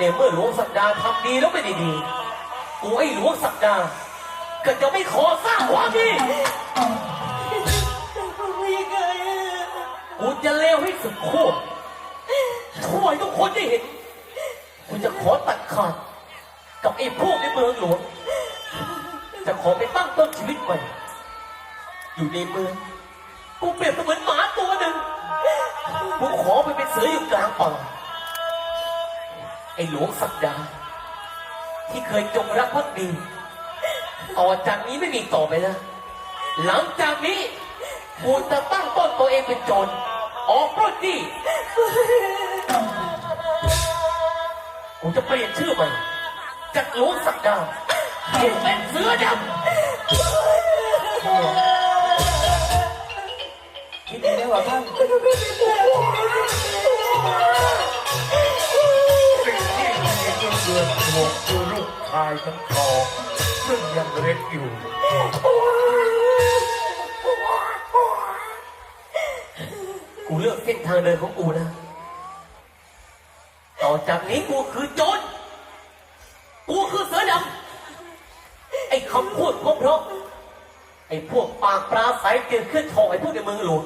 เนี่ยเมื่อหลวงสักดาทำดีแล้วไม่ได้ดีกูไอ้หลวงสักดาก็จะไม่ขอสร้างความดีกูจะเลวให้สุดขั้วช่วยทุกคนได้เห็นกูจะขอตัดขาดกับไอ้พวกในเมืองหลวง จะขอไปตั้งต้นชีวิตใหม่อยู่ในเมืองกูเปรียบเสมือนหมาตัวหนึ่งกูขอไปเป็นเสืออยู่กลางป่า ไอ้หลวงสักดาที่เคยจงรักภักดีต่อจากนี้ไม่มีต่อไปแล้ว หลังจากนี้กูจะตั้งต้นตัวเองเป็นโจรออกปล้นหนี้กูจะเปลี่ยนชื่อใหม่จากหลวงสักดาให้เป็นเสือดำ คิดดีแล้วเหรอท่าน หกคือลูกชายทั้งสองซึ่งยังเล็กอยู่ กูเลือกเส้นทางเดินของกูนะ ต่อจากนี้กูคือโจร กูคือเสือดำ ไอ้คำพูดเพราะ ไอ้พวกปากปลาใสเกลียนขึ้นทองไอ้พวกในเมืองหลวง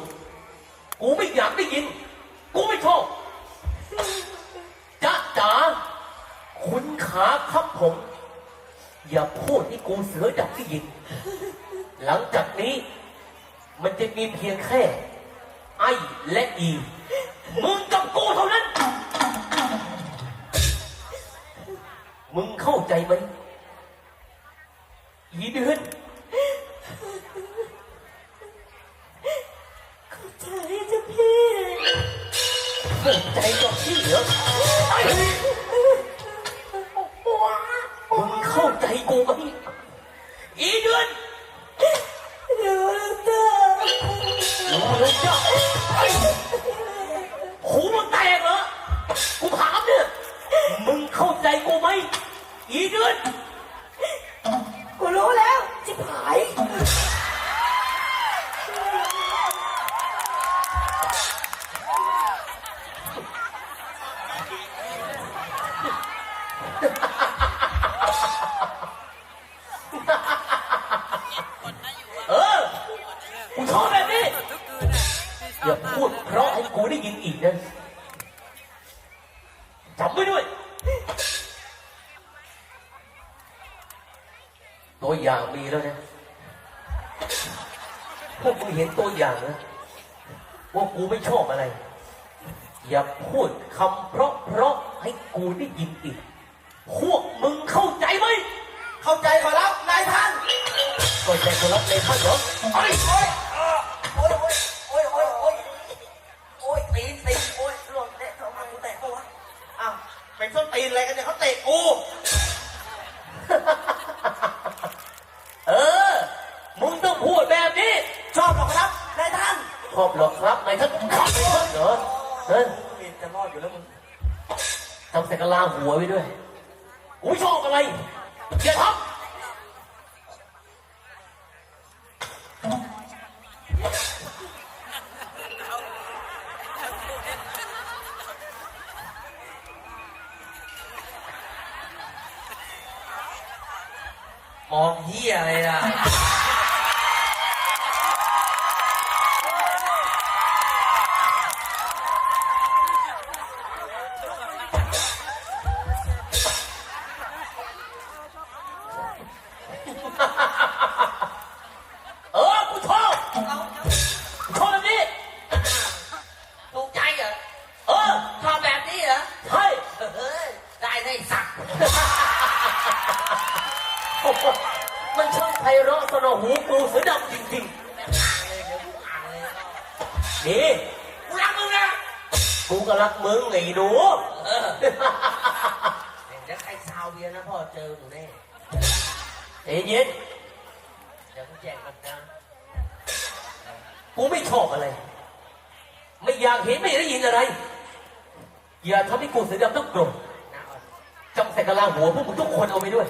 กูไม่อยากได้ยิน กูไม่ชอบาครับผม อย่าพูดให้กูเสือดับที่ยินหลังจากนี้ มันจะมีเพียงแค่ ไอ้และอี มึงกับกูเท่านั้น มึงเข้าใจไหมอีเดือนใจจะพี่เข้าใจกับพี่เหรอ ใจกูไหมอีเดือนเดี๋ยวแล้วจ้ารู้แล้วจ้ะไอ้หูมึงแตกเหรอ กูถามเนี่ยมึงเข้าใจกูไหมอีเดือน อีกนะจำไว้ด้วย ตัวอย่างมีแล้วนะ พวกมึงเห็นตัวอย่างนะว่ากูไม่ชอบอะไร อย่าพูดคำเพราะเพราะๆให้กูได้ยินอีก พวกมึงเข้าใจไหม เข้าใจขอรับนายท่านก็ใจคนรับในท่านเหรอ ท่านชอบหรอกครับนายท่านขับไปท่านเหรอเฮ้ยมีจะรอดอยู่แล้วมึงทำใส่กะลาหัวไว้ด้วยกูไม่ชอบอะไรอย่าทมองเฮียอะไรล่ะ เออกูชอบกูชอบแบบนี้ ถูกใจเหรอ เออชอบแบบนี้เหรอใช่เฮ้ยได้ได้สักโอ้โหมันช่างไพเราะสนอหูกูเสือดำจริงอ่านเลยเดี๋ยวกูอ่านเลยๆนี่กูรักมึงนะ กูก็รักมึงไงหนูเออเดี๋ยวใครซาวเบียร์นะพ่อเจอหนูแน่ เอเย็นเดี๋ยวกูแจกกันนะกูไม่ชอบอะไร ไม่อยากเห็นไม่ได้ยินอะไร อย่าทำให้กูเสียดำต้องโกรธจำใส่กะลาหัวพวกมึงทุกคนเอาไปด้วย